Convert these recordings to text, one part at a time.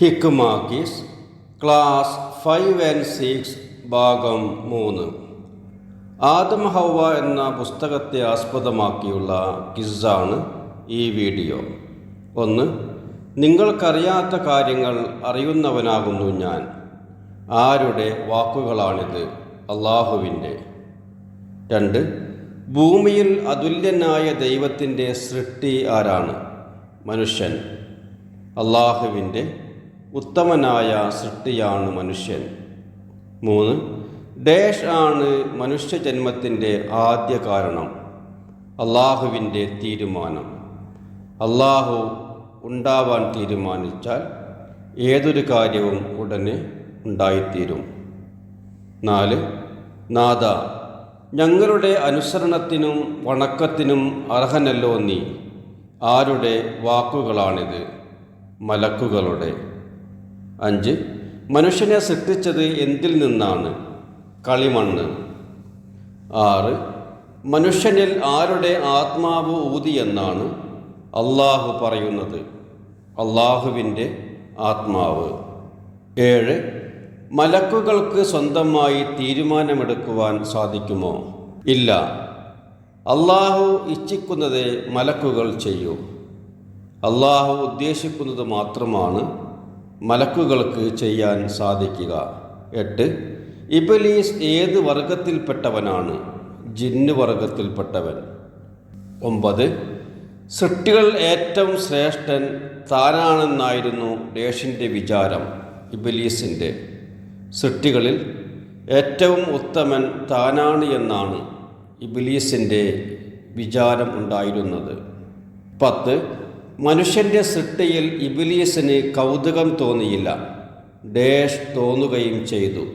ഹിക്കുമാക്കിസ് class five and six ഭാഗം മൂന്ന്. ആദം ഹൗവ എന്ന പുസ്തകത്തെ ആസ്പദമാക്കിയുള്ള കിസ്സാണ് ഈ വീഡിയോ. ഒന്ന് നിങ്ങൾക്കറിയാത്ത കാര്യങ്ങൾ അറിയുന്നവനാകുന്നു ഞാൻ. ആരുടെ വാക്കുകളാണിത്? അള്ളാഹുവിന്റെ. രണ്ട് ഭൂമിയിൽ അതുല്യനായ ദൈവത്തിന്റെ സൃഷ്ടി ആരാണ്? മനുഷ്യൻ. അള്ളാഹുവിന്റെ ഉത്തമനായ സൃഷ്ടിയാണ് മനുഷ്യൻ. മൂന്ന് ഡേഷ് ആണ് മനുഷ്യജന്മത്തിന്റെ ആദ്യ കാരണം. അള്ളാഹുവിന്റെ തീരുമാനം. അള്ളാഹു ഉണ്ടാവാൻ തീരുമാനിച്ചാൽ ഏതൊരു കാര്യവും ഉടനെ ഉണ്ടായിത്തീരും. നാല് നാദ ഞങ്ങളുടെ അനുസരണത്തിനും വണക്കത്തിനും അർഹനല്ലോ നീ. ആരുടെ വാക്കുകളാണിത്? മലക്കുകളുടെ. അഞ്ച്. മനുഷ്യനെ സൃഷ്ടിച്ചത് എന്തിൽ നിന്നാണ്? കളിമണ്ണ്. ആറ്. മനുഷ്യനിൽ ആരുടെ ആത്മാവ് ഊതിയെന്നാണ് അള്ളാഹു പറയുന്നത്. അള്ളാഹുവിന്റെ ആത്മാവ്. ഏഴ്. മലക്കുകൾക്ക് സ്വന്തമായി തീരുമാനമെടുക്കുവാൻ സാധിക്കുമോ? ഇല്ല. അള്ളാഹു ഇച്ഛിക്കുന്നത് മലക്കുകൾ ചെയ്യൂ. അള്ളാഹു ഉദ്ദേശിക്കുന്നത് മാത്രമാണ് മലക്കുകൾക്ക് ചെയ്യാൻ സാധിക്കുക. എട്ട്. ഇബലീസ് ഏത് വർഗത്തിൽപ്പെട്ടവനാണ്? ജിന്ന് വർഗത്തിൽപ്പെട്ടവൻ. ഒമ്പത്. സൃഷ്ടികൾ ഏറ്റവും ശ്രേഷ്ഠൻ താനാണെന്നായിരുന്നു ഡേഷിന്റെ വിചാരം ഇബലീസിന്റെ. സൃഷ്ടികളിൽ ഏറ്റവും ഉത്തമൻ താനാണ് എന്നാണ് ഇബിലീസിന്റെ വിചാരം ഉണ്ടായിരുന്നത്. പത്ത്. മനുഷ്യന്റെ സൃഷ്ടിയിൽ ഇബിലീസിന് കൗതുകം തോന്നിയില്ല. ഡേഷ് തോന്നുകയും ചെയ്തു.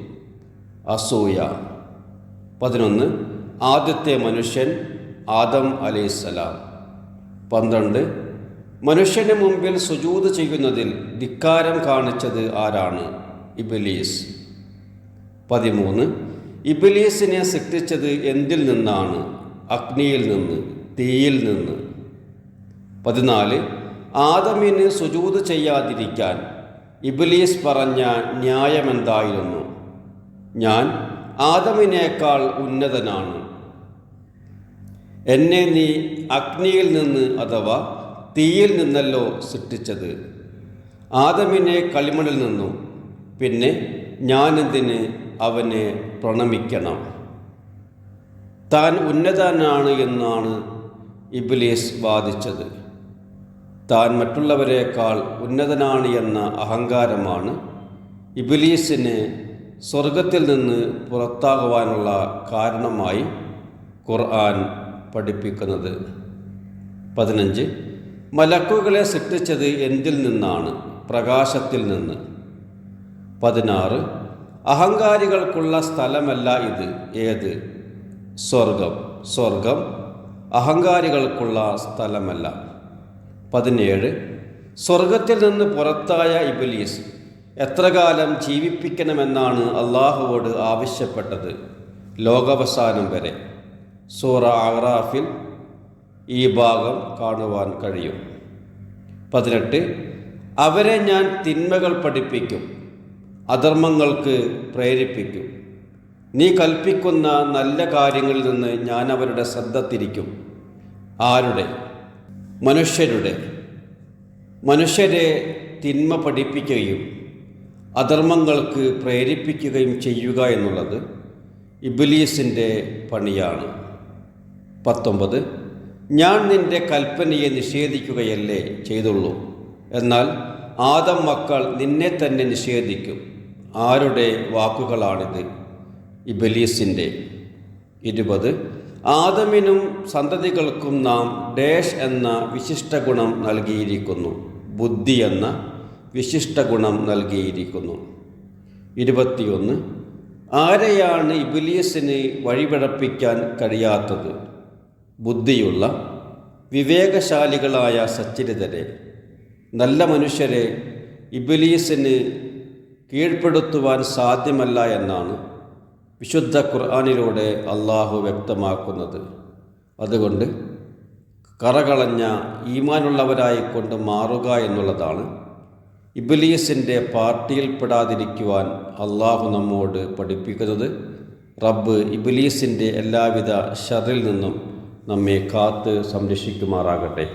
അസൂയ. പതിനൊന്ന്. ആദ്യത്തെ മനുഷ്യൻ ആദം അലൈസലാം പന്ത്രണ്ട്. മനുഷ്യന് മുമ്പിൽ സുജൂത് ചെയ്യുന്നതിൽ ധിക്കാരം കാണിച്ചത് ആരാണ്? ഇബിലീസ്. പതിമൂന്ന്. ഇബിലീസിനെ സൃഷ്ടിച്ചത് എന്തിൽ നിന്നാണ്? അഗ്നിയിൽ നിന്ന് തീയിൽ നിന്ന്. പതിനാല് ആദമിന് സുജൂത് ചെയ്യാതിരിക്കാൻ ഇബിലീസ് പറഞ്ഞ ന്യായമെന്തായിരുന്നു? ഞാൻ ആദമിനേക്കാൾ ഉന്നതനാണ്. എന്നെ നീ അഗ്നിയിൽ നിന്ന് അഥവാ തീയിൽ നിന്നല്ലോ സൃഷ്ടിച്ചത്. ആദമിനെ കളിമണിൽ നിന്നു. പിന്നെ ഞാനെന്തിന് അവനെ പ്രണമിക്കണം? താൻ ഉന്നതനാണ് എന്നാണ് ഇബിലീസ് വാദിച്ചത്. താൻ മറ്റുള്ളവരെക്കാൾ ഉന്നതനാണ് എന്ന അഹങ്കാരമാണ് ഇബിലീസിന് സ്വർഗത്തിൽ നിന്ന് പുറത്താകുവാനുള്ള കാരണമായി ഖുർആൻ പഠിപ്പിക്കുന്നത്. പതിനഞ്ച് മലക്കുകളെ സൃഷ്ടിച്ചത് എന്തിൽ നിന്നാണ്? പ്രകാശത്തിൽ നിന്ന്. പതിനാറ് അഹങ്കാരികൾക്കുള്ള സ്ഥലമല്ല ഇത്. ഏത്? സ്വർഗം. സ്വർഗം അഹങ്കാരികൾക്കുള്ള സ്ഥലമല്ല. പതിനേഴ്. സ്വർഗത്തിൽ നിന്ന് പുറത്തായ ഇബുലീസ് എത്ര കാലം ജീവിപ്പിക്കണമെന്നാണ് അള്ളാഹുവോട് ആവശ്യപ്പെട്ടത്? ലോകവസാനം വരെ. സൂറ ആറാഫിൽ ഈ ഭാഗം കാണുവാൻ കഴിയും. പതിനെട്ട്. അവരെ ഞാൻ തിന്മകൾ പഠിപ്പിക്കും അധർമ്മങ്ങൾക്ക് പ്രേരിപ്പിക്കും. നീ കൽപ്പിക്കുന്ന നല്ല കാര്യങ്ങളിൽ നിന്ന് ഞാൻ അവരുടെ ശ്രദ്ധ തിരിക്കും. ആരുടെ? മനുഷ്യരുടെ മനുഷ്യരെ തിന്മ പഠിപ്പിക്കുകയും അധർമ്മങ്ങൾക്ക് പ്രേരിപ്പിക്കുകയും ചെയ്യുക എന്നുള്ളത് ഇബിലീസിന്റെ പണിയാണ്. പത്തൊമ്പത് ഞാൻ നിന്റെ കൽപ്പനയെ നിഷേധിക്കുകയല്ലേ ചെയ്തുള്ളൂ? എന്നാൽ ആദം മക്കൾ നിന്നെ തന്നെ നിഷേധിക്കും. ആരുടെ വാക്കുകളാണിത്? ഇബലീസിന്റെ. ഇരുപത് ആദമിനും സന്തതികൾക്കും നാം ഡേഷ് എന്ന വിശിഷ്ട ഗുണം നൽകിയിരിക്കുന്നു. ബുദ്ധി എന്ന വിശിഷ്ട ഗുണം നൽകിയിരിക്കുന്നു. ഇരുപത്തിയൊന്ന്. ആരെയാണ് ഇബിലീസിന് വഴിപിഴപ്പിക്കാൻ കഴിയാത്തത്? ബുദ്ധിയുള്ള വിവേകശാലികളായ സച്ചരിതരെ. നല്ല മനുഷ്യരെ ഇബിലീസിന് കീഴ്പ്പെടുത്തുവാൻ സാധ്യമല്ല എന്നാണ് വിശുദ്ധ ഖുർആാനിലൂടെ അള്ളാഹു വ്യക്തമാക്കുന്നത്. അതുകൊണ്ട് കറകളഞ്ഞ ഈമാനുള്ളവരായിക്കൊണ്ട് മാറുക എന്നുള്ളതാണ്. ഇബിലീസിന്റെ പാർട്ടിയിൽപ്പെടാതിരിക്കുവാൻ അള്ളാഹു നമ്മോട് പഠിപ്പിക്കുന്നത് റബ്ബ് ഇബിലീസിന്റെ എല്ലാവിധ ഷറിൽ നിന്നും നമ്മെ കാത്ത് സംരക്ഷിക്കുമാറാകട്ടെ.